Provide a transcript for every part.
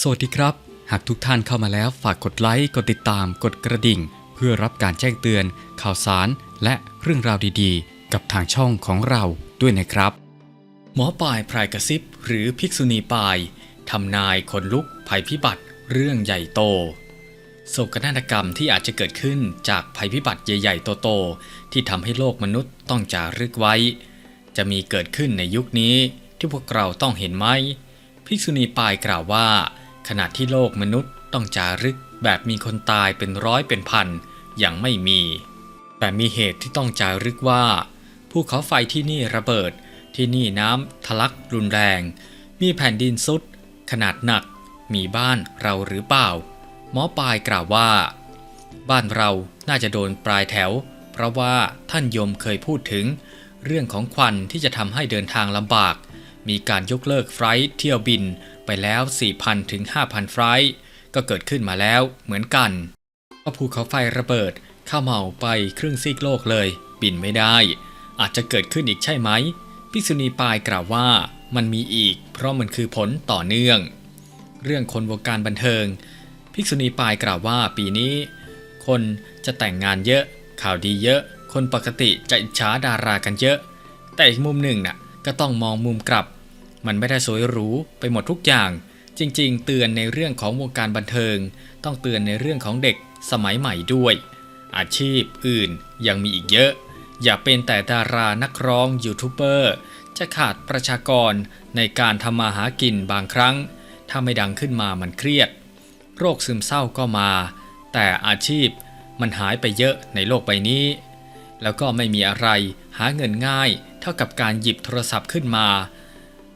สวัสดีครับ หากทุกท่านเข้ามาแล้วฝากกดไลค์ กดติดตาม กดกระดิ่ง เพื่อรับการแจ้งเตือน ข่าวสาร และเรื่องราวดีๆ กับทางช่องของเราด้วยนะครับ หมอปลายพรายกระซิบ หรือภิกษุณีปลายทำนายคนลุกภัยพิบัติ เรื่องใหญ่โตโศกนาฏกรรมที่อาจจะเกิดขึ้นจากภัยพิบัติใหญ่ๆโตๆที่ทำให้โลกมนุษย์ต้องจารึกไว้ จะมีเกิดขึ้นในยุคนี้ที่พวกเราต้องเห็นไหมภิกษุณีปายกล่าวว่า ขณะที่โลกมนุษย์ต้องจารึกแบบมีคนตายเป็นร้อยเป็นพันยังไม่มี แต่มีเหตุที่ต้องจารึกว่าภูเขาไฟที่นี่ระเบิดที่นี่น้ำทะลักรุนแรง มีแผ่นดินซุด ขนาดหนัก มีบ้านเราหรือเปล่า หมอปลายกล่าวว่า บ้านเราน่าจะโดนปลายแถว เพราะว่าท่านยมเคยพูดถึง เรื่องของควันที่จะทำให้เดินทางลำบาก มีการยกเลิกไฟล์เที่ยวบินไปแล้ว 4,000 ถึง 5,000 ไฟล์ก็เกิดขึ้นมาแล้วเหมือนกันก็ภูเขาไฟระเบิดข้าเมาไปครึ่งซีกโลกเลย บินไม่ได้ อาจจะเกิดขึ้นอีกใช่ไหมภิกษุณีปายกล่าวว่ามันมีอีก เพราะมันคือผลต่อเนื่อง เรื่องคนวงการบันเทิงภิกษุณีปายกล่าวว่าปีนี้ คนจะแต่งงานเยอะ ข่าวดีเยอะ คนปกติจะอิจฉาดารากันเยอะ แต่อีกมุมหนึ่งน่ะ ก็ต้องมองมุมกลับ มันไม่ได้สวยหรูไปหมดทุกอย่าง จริง ๆ เตือนในเรื่องของวงการบันเทิง ต้องเตือนในเรื่องของเด็กสมัยใหม่ด้วย อาชีพอื่นยังมีอีกเยอะ อย่าเป็นแต่ดารานักร้องยูทูบเบอร์จะขาดประชากรในการทำมาหากินบางครั้ง ถ้าไม่ดังขึ้นมามันเครียด โรคซึมเศร้าก็มา แต่อาชีพมันหายไปเยอะในโลกใบนี้ แล้วก็ไม่มีอะไรหาเงินง่าย เท่ากับการหยิบโทรศัพท์ขึ้นมา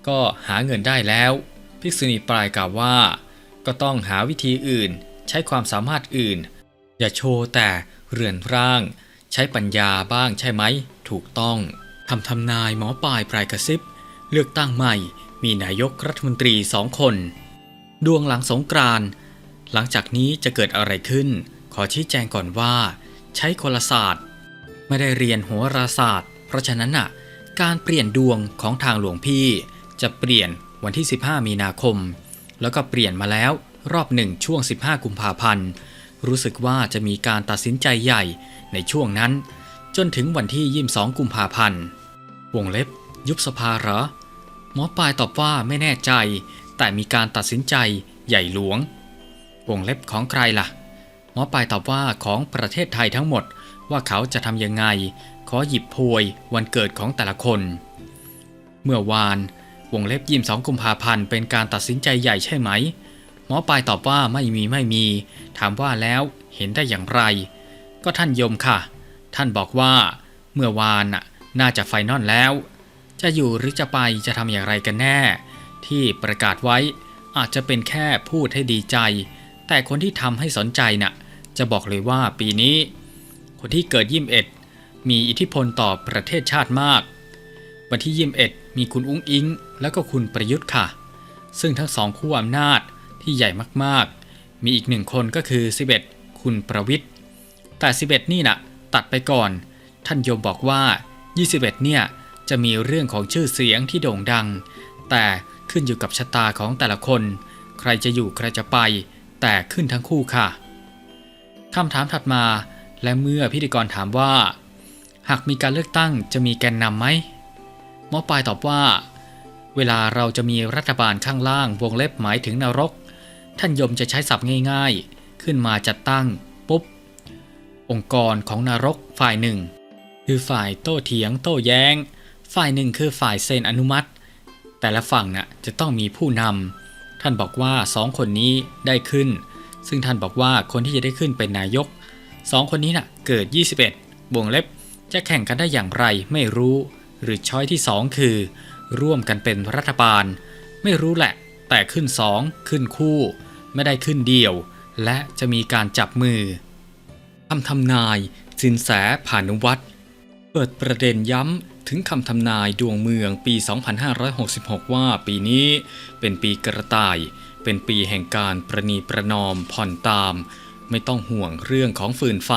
ก็หาเงินได้แล้ว ภิกษุณีปลายกล่าวว่า ก็ต้องหาวิธีอื่น ใช้ความสามารถอื่น อย่าโชว์แต่เรือนร่าง ใช้ปัญญาบ้างใช่ไหม ถูกต้องทำทำนายหมอปลายปลายกระซิบ เลือกตั้งใหม่ มีนายกรัฐมนตรีสองคน ดวงหลังสงกรานหลังจากนี้จะเกิดอะไรขึ้น ขอชี้แจงก่อนว่า ใช้คนละศาสตร์ ไม่ได้เรียนโหราศาสตร์ เพราะฉะนั้นน่ะ การเปลี่ยนดวงของทางหลวงพี่ จะเปลี่ยนวันที่ 15 มีนาคม แล้วก็เปลี่ยนมาแล้วรอบหนึ่งช่วง 15 กุมภาพันธ์ รู้สึกว่าจะมีการตัดสินใจใหญ่ในช่วงนั้น จนถึงวันที่ 22 กุมภาพันธ์ วงเล็บ ยุบสภาเหรอ หมอปลายตอบว่าไม่แน่ใจ แต่มีการตัดสินใจใหญ่หลวง วงเล็บของใครล่ะ หมอปลายตอบว่าของประเทศไทยทั้งหมดว่าเขาจะทำยังไง ขอหยิบโพยวันเกิดของแต่ละคน เมื่อวานวงเล็บยิมสองกุมภาพันธ์เป็นการตัดสินใจใหญ่ใช่ไหม หมอปลายตอบว่าไม่มีไม่มี ถามว่าแล้วเห็นได้อย่างไร ก็ท่านยมค่ะ ท่านบอกว่า เมื่อวานน่ะน่าจะไฟนอลแล้ว จะอยู่หรือจะไปจะทำอย่างไรกันแน่ ที่ประกาศไว้อาจจะเป็นแค่พูดให้ดีใจ แต่คนที่ทำให้สนใจน่ะจะบอกเลยว่าปีนี้ คนที่เกิดยิมเอ็ด มีอิทธิพลต่อประเทศชาติมาก วันที่ยิมเอ็ดมีคุณอุ้งอิง แล้วก็คุณประยุทธ์ค่ะ ซึ่งทั้งสองคู่อำนาจที่ใหญ่มากๆ มีอีกหนึ่งคนก็คือ 11 คุณประวิทย์แต่ 11 นี่นะตัดไปก่อน ท่านโยมบอกว่า 21 เนี่ยจะมีเรื่องของชื่อเสียงที่โด่งดัง แต่ขึ้นอยู่กับชะตาของแต่ละคน ใครจะอยู่ใครจะไป แต่ขึ้นทั้งคู่ค่ะคำถามถัดมาและเมื่อพิธีกรถามว่า หากมีการเลือกตั้งจะมีแกนนำไหมหมอปลายตอบว่า เวลาเราจะมีรัฐบาลข้างล่างวงเล็บหมายถึงนรก ท่านยมจะใช้ศัพท์ง่ายๆ ขึ้นมาจัดตั้ง ปุ๊บ องค์กรของนรกฝ่ายหนึ่ง คือฝ่ายโต้เถียง โต้แย้ง ฝ่ายหนึ่งคือฝ่ายเซ็นอนุมัติ แต่ละฝั่งน่ะจะต้องมีผู้นำท่านบอกว่าสองคนนี้ได้ขึ้น ซึ่งท่านบอกว่าคนที่จะได้ขึ้นเป็นนายกสองคนนี้น่ะเกิด 21บวงเล็บ จะแข่งกันได้อย่างไรไม่รู้ หรือช้อยที่ 2 คือ ร่วมกันเป็นรัฐบาล ไม่รู้แหละ แต่ขึ้น 2 ขึ้นคู่ ไม่ได้ขึ้นเดียว และจะมีการจับมือคำทำนายสินแสผานุวัตรเปิดประเด็นย้ำถึงคำทำนายดวงเมืองปี 2566 ว่าปีนี้เป็นปีกระต่าย เป็นปีแห่งการประนีประนอมผ่อนตาม ไม่ต้องห่วงเรื่องของฟืนไฟ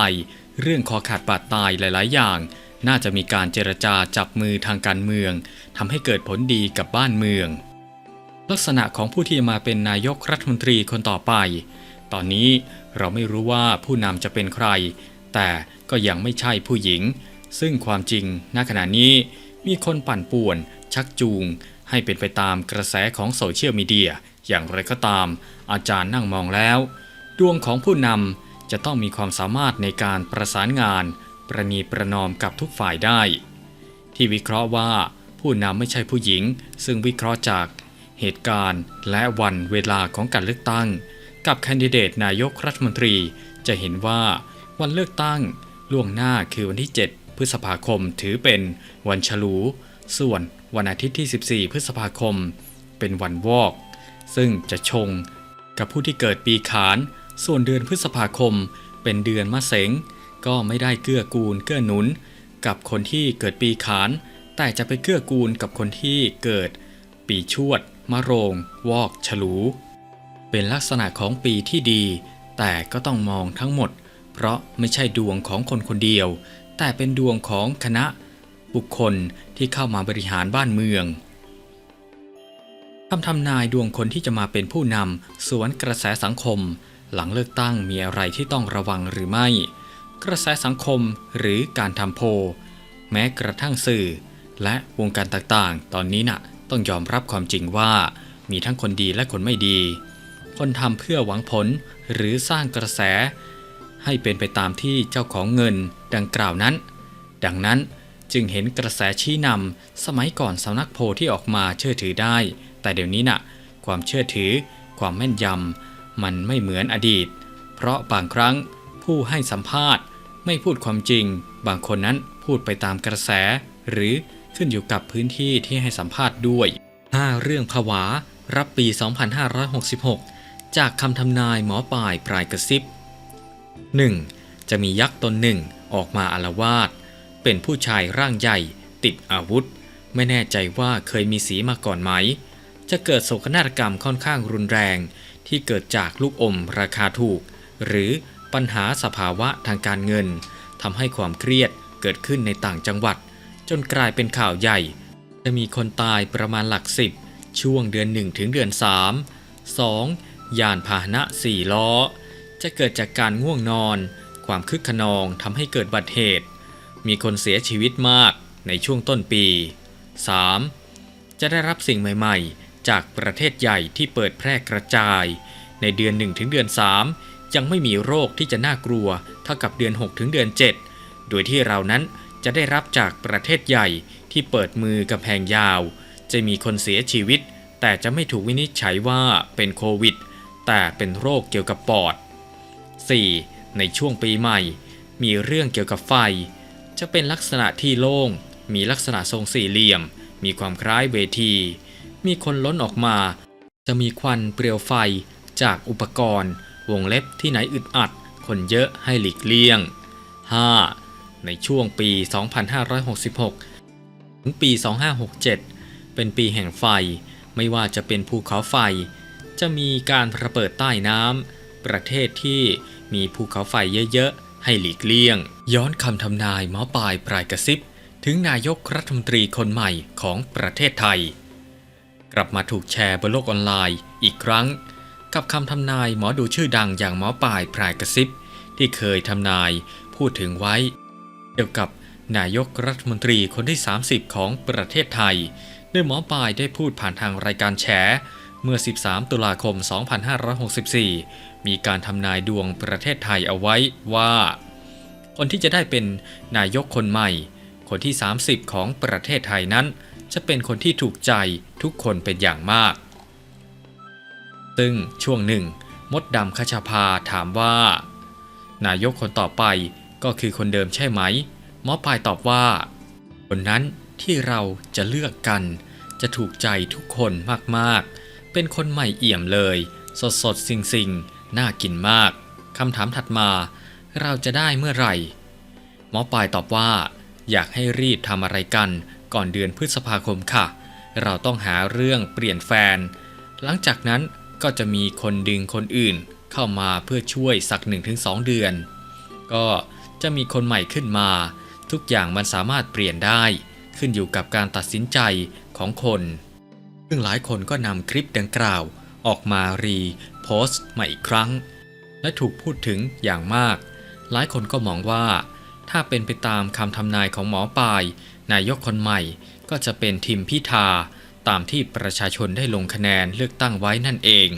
เรื่องคอขาดบาดตายหลาย ๆ อย่าง น่าจะมีการเจรจาจับมือทางการเมืองทำให้เกิดผลดีกับบ้านเมือง ลักษณะของผู้ที่จะมาเป็นนายกรัฐมนตรีคนต่อไป ตอนนี้เราไม่รู้ว่าผู้นำจะเป็นใคร แต่ก็ยังไม่ใช่ผู้หญิง ซึ่งความจริงณขณะนี้มีคนปั่นป่วน ชักจูง ให้เป็นไปตามกระแสของโซเชียลมีเดียอย่างไรก็ตาม อาจารย์นั่งมองแล้ว ดวงของผู้นำ จะต้องมีความสามารถในการประสานงาน ประนีประนอมกับทุกฝ่ายได้ ที่วิเคราะห์ว่าผู้นำไม่ใช่ผู้หญิง ซึ่งวิเคราะห์จากเหตุการณ์และวันเวลาของการเลือกตั้ง กับแคนดิเดตนายกรัฐมนตรีจะเห็นว่าวันเลือกตั้งล่วงหน้าคือวันที่ 7 พฤษภาคมถือเป็นวันฉลู ส่วนวันอาทิตย์ที่ 14 พฤษภาคม เป็นวันวอก ซึ่งจะชงกับผู้ที่เกิดปีขาน ส่วนเดือนพฤษภาคม เป็นเดือนมะเสง ก็ไม่ได้เกื้อกูลเกื้อหนุน กับคนที่เกิดปีขาน แต่จะไปเกื้อกูลกับคนที่เกิด ปีชวด มะโรง วอก ฉลู เป็นลักษณะของปีที่ดี แต่ก็ต้องมองทั้งหมด เพราะไม่ใช่ดวงของคนคนเดียว แต่เป็นดวงของคณะ บุคคลที่เข้ามาบริหารบ้านเมืองคำทำนายดวงคนที่จะมาเป็นผู้นำสวนกระแสสังคม หลังเลือกตั้งมีอะไรที่ต้องระวังหรือไม่ กระแสสังคมหรือการทำโพลแม้กระทั่งสื่อ และวงการต่างๆ ตอนนี้น่ะต้องยอมรับความจริงว่ามีทั้งคนดีและคนไม่ดี คนทำเพื่อหวังผลหรือสร้างกระแส ให้เป็นไปตามที่เจ้าของเงินดังกล่าวนั้น ดังนั้นจึงเห็นกระแสชี้นำสมัยก่อนสำนักโพลที่ออกมาเชื่อถือได้ แต่เดี๋ยวนี้น่ะ ความเชื่อถือ ความแม่นยำ มันไม่เหมือนอดีต เพราะบางครั้งผู้ให้สัมภาษณ์ไม่พูดความจริง บางคนนั้นพูดไปตามกระแส หรือขึ้นอยู่กับพื้นที่ที่ให้สัมภาษณ์ด้วย 5 เรื่องผวา รับปี 2566 จากคำทำนายหมอปลายปลายกระซิบ 1. จะมียักษ์ตนหนึ่งออกมาอารวาส เป็นผู้ชายร่างใหญ่ ติดอาวุธ ไม่แน่ใจว่าเคยมีสีมาก่อนไหม จะเกิดโศกนาฏกรรมค่อนข้างรุนแรง ที่เกิดจากลูกอมราคาถูก หรือปัญหาสภาวะทางการเงินทำให้ความเครียดเกิดขึ้นในต่างจังหวัด จนกลายเป็นข่าวใหญ่ จะมีคนตายประมาณหลักสิบช่วงเดือน 1 ถึงเดือน 3 2. ยานพาหนะ4ล้อ จะเกิดจากการง่วงนอน ความคึกขนองทำให้เกิดบัติเหตุ มีคนเสียชีวิตมากในช่วงต้นปี 3. จะได้รับสิ่งใหม่ ๆ จากประเทศใหญ่ที่เปิดแพร่กระจาย ในเดือน1ถึงเดือน3 ยังไม่มีโรคที่จะน่ากลัวเท่ากับเดือน6ถึงเดือน 7 โดยที่เรานั้นจะได้รับจากประเทศใหญ่ที่เปิดมือกำแพงยาว จะมีคนเสียชีวิต แต่จะไม่ถูกวินิจฉัยว่าเป็นโควิด แต่เป็นโรคเกี่ยวกับปอด 4. ในช่วงปีใหม่ มีเรื่องเกี่ยวกับไฟ จะเป็นลักษณะที่โล่ง มีลักษณะทรงสี่เหลี่ยม มีความคล้ายเวที มีคนล้นออกมา จะมีควันเปลวไฟจากอุปกรณ์ วงเล็บที่ไหนอึดอัด คนเยอะให้หลีกเลี่ยง 5. ในช่วงปี 2566 ถึงปี 2567 เป็นปีแห่งไฟ ไม่ว่าจะเป็นภูเขาไฟ จะมีการระเบิดใต้น้ำประเทศที่มีภูเขาไฟเยอะๆ ให้หลีกเลี่ยง ย้อนคำทำนายหมอปลายปลายกระซิบ ถึงนายกรัฐมนตรีคนใหม่ของประเทศไทย กลับมาถูกแชร์บนโลกออนไลน์อีกครั้ง กับคำทำนายหมอดูชื่อดังอย่างหมอปลายพรายกระซิบ ที่เคยทำนายพูดถึงไว้ เกี่ยวกับนายกรัฐมนตรีคนที่ 30 ของประเทศไทยโดยหมอปลายได้พูดผ่านทางรายการแฉเมื่อ 13 ตุลาคม 2564 มีการทำนายดวงประเทศไทยเอาไว้ว่า คนที่จะได้เป็นนายกคนใหม่ คนที่ 30 ของประเทศไทยนั้น จะเป็นคนที่ถูกใจทุกคนเป็นอย่างมาก ซึ่งช่วงหนึ่ง มดดำคชาพาถามว่า นายกคนต่อไปก็คือคนเดิมใช่ไหมหมอปลายตอบว่า คนนั้นที่เราจะเลือกกัน จะถูกใจทุกคนมากๆ เป็นคนใหม่เอี่ยมเลย สดสดๆสิงสิงๆน่ากินมากคำถามถัดมาเราจะได้เมื่อไหร่ หมอปลายตอบว่า อยากให้รีบทำอะไรกัน ก่อนเดือนพฤษภาคมค่ะ เราต้องหาเรื่องเปลี่ยนแฟน หลังจากนั้นก็จะมีคนดึงคนอื่นเข้ามาเพื่อช่วยสัก 1-2 เดือน ก็จะมีคนใหม่ขึ้นมา ทุกอย่างมันสามารถเปลี่ยนได้ขึ้นอยู่กับการตัดสินใจของคน ซึ่งหลายคนก็นำคลิปดังกล่าว ออกมารีโพสต์มาอีกครั้ง และถูกพูดถึงอย่างมาก หลายคนก็มองว่า ถ้าเป็นไปตามคำทำนายของหมอปลาย นายกคนใหม่ ก็จะเป็นทิมพิธา ตามที่ประชาชนได้ลงคะแนนเลือกตั้งไว้นั่นเอง